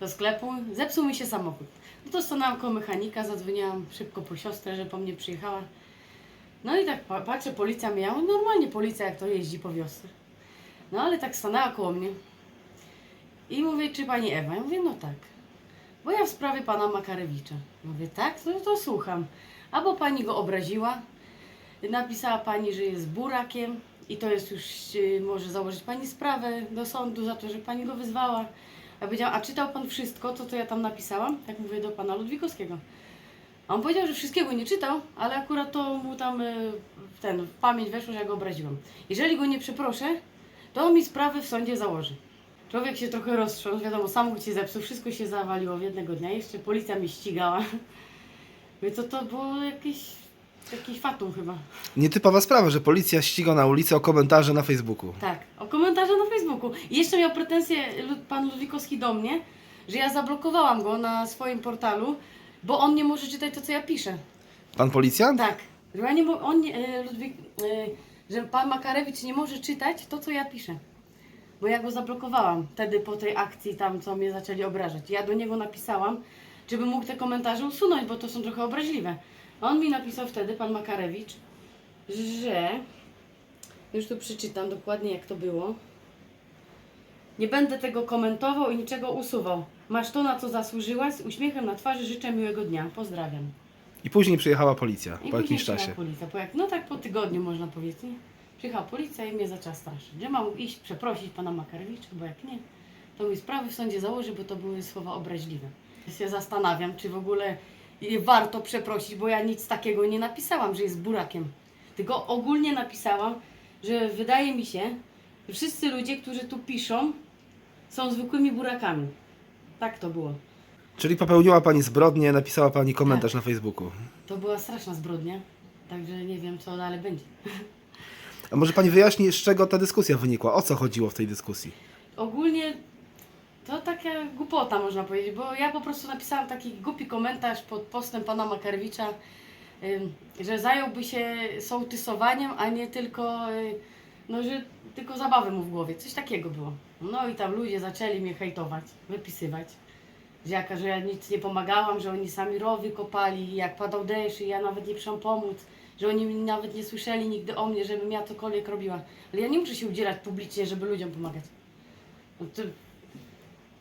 do sklepu, zepsuł mi się samochód. No to stanęłam koło mechanika, zadzwoniłam szybko po siostrę, że po mnie przyjechała. No i tak pa- patrzę, policja miała, normalnie policja jak to jeździ po wiosce. No ale tak stanęła koło mnie i mówię, czy pani Ewa? Ja mówię, no tak. Bo ja w sprawie pana Makarewicza. Mówię, tak? No to słucham. Albo pani go obraziła, napisała pani, że jest burakiem i to jest już, y, może założyć pani sprawę do sądu za to, że pani go wyzwała. Ja powiedziałam, a czytał pan wszystko, to co ja tam napisałam? Tak mówię do pana Ludwikowskiego. A on powiedział, że wszystkiego nie czytał, ale akurat to mu tam y, ten, w pamięć weszło, że ja go obraziłam. Jeżeli go nie przeproszę, to on mi sprawę w sądzie założy. Człowiek się trochę roztrząsł, wiadomo, samochód się zepsuł, wszystko się zawaliło w jednego dnia, jeszcze policja mnie ścigała. Mówię, to to było jakieś, jakiś fatum chyba. Nietypowa sprawa, że policja ściga na ulicy o komentarze na Facebooku. Tak, o komentarze na Facebooku. I jeszcze miał pretensje Lu- pan Ludwikowski do mnie, że ja zablokowałam go na swoim portalu, bo on nie może czytać to, co ja piszę. Pan policjant? Tak, że ja nie mo- on nie, e, Ludwik, e, że pan Makarewicz nie może czytać to, co ja piszę. Bo ja go zablokowałam wtedy po tej akcji tam, co mnie zaczęli obrażać. Ja do niego napisałam, żeby mógł te komentarze usunąć, bo to są trochę obraźliwe. A on mi napisał wtedy, pan Makarewicz, że... Już tu przeczytam dokładnie, jak to było. Nie będę tego komentował i niczego usuwał. Masz to, na co zasłużyłaś. Z uśmiechem na twarzy życzę miłego dnia. Pozdrawiam. I później przyjechała policja I po później jakimś przyjechała czasie. Policja, po jak, no tak po tygodniu można powiedzieć. Nie? Przyjechała policja i mnie zaczęła straszyć. Że mam iść przeprosić pana Makarewicza, bo jak nie, to mi sprawy w sądzie założy, bo to były słowa obraźliwe. Się zastanawiam, czy w ogóle warto przeprosić, bo ja nic takiego nie napisałam, że jest burakiem. Tylko ogólnie napisałam, że wydaje mi się, że wszyscy ludzie, którzy tu piszą, są zwykłymi burakami. Tak to było. Czyli popełniła pani zbrodnię, napisała pani komentarz Tak. na Facebooku. To była straszna zbrodnia. Także nie wiem, co dalej będzie. A może pani wyjaśni, z czego ta dyskusja wynikła? O co chodziło w tej dyskusji? Ogólnie to taka głupota można powiedzieć, bo ja po prostu napisałam taki głupi komentarz pod postem pana Makarewicza, ym, że zająłby się sołtysowaniem, a nie tylko, y, no, że tylko zabawy mu w głowie. Coś takiego było. No i tam ludzie zaczęli mnie hejtować, wypisywać. Że, jaka, że ja nic nie pomagałam, że oni sami rowy kopali, jak padał deszcz i ja nawet nie przyszłam pomóc, że oni nawet nie słyszeli nigdy o mnie, żebym ja cokolwiek robiła. Ale ja nie muszę się udzielać publicznie, żeby ludziom pomagać. No to-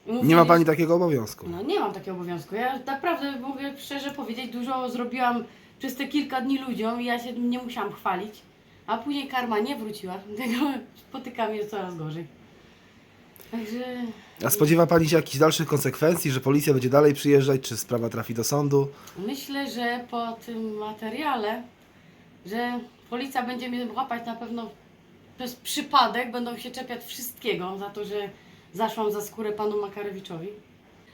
Nie ma pani takiego obowiązku. No nie mam takiego obowiązku. Ja naprawdę mogę szczerze powiedzieć, dużo zrobiłam przez te kilka dni ludziom i ja się nie musiałam chwalić. A później karma nie wróciła, tylko spotyka mnie coraz gorzej. Także A spodziewa pani się jakichś dalszych konsekwencji, że policja będzie dalej przyjeżdżać, czy sprawa trafi do sądu? myślę, że po tym materiale, że policja będzie mnie łapać na pewno przez przypadek, będą się czepiać wszystkiego za to, że zaszłam za skórę panu Makarewiczowi.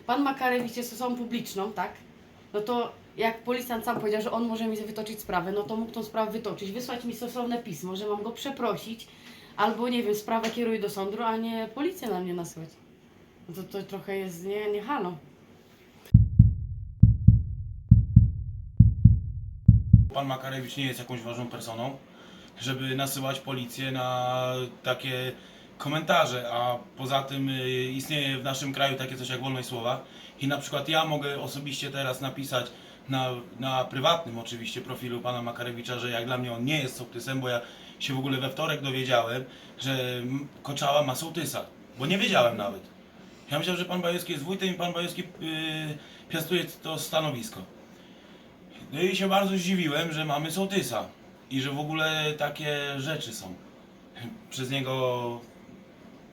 Pan Makarewicz jest osobą publiczną, tak? No to jak policjant sam powiedział, że on może mi wytoczyć sprawę, no to mógł tą sprawę wytoczyć, wysłać mi stosowne pismo, że mam go przeprosić, albo nie wiem, sprawę kieruję do sądu, a nie policję na mnie nasyłać. No to, to trochę jest nie, nie halo. Pan Makarewicz nie jest jakąś ważną personą, żeby nasyłać policję na takie komentarze, a poza tym y, istnieje w naszym kraju takie coś jak wolność słowa i na przykład ja mogę osobiście teraz napisać na, na prywatnym oczywiście profilu pana Makarewicza, że jak dla mnie on nie jest sołtysem, bo ja się w ogóle we wtorek dowiedziałem, że m- Koczała ma sołtysa, bo nie wiedziałem nawet. Ja myślałem, że pan Bajewski jest wójtem i pan Bajewski yy, piastuje to stanowisko. No i się bardzo zdziwiłem, że mamy sołtysa i że w ogóle takie rzeczy są przez niego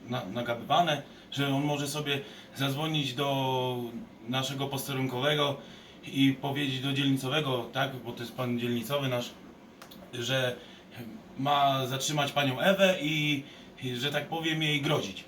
na, nagabywane, że on może sobie zadzwonić do naszego posterunkowego i powiedzieć do dzielnicowego, tak, bo to jest pan dzielnicowy nasz, że ma zatrzymać panią Ewę i, że tak powiem jej grozić.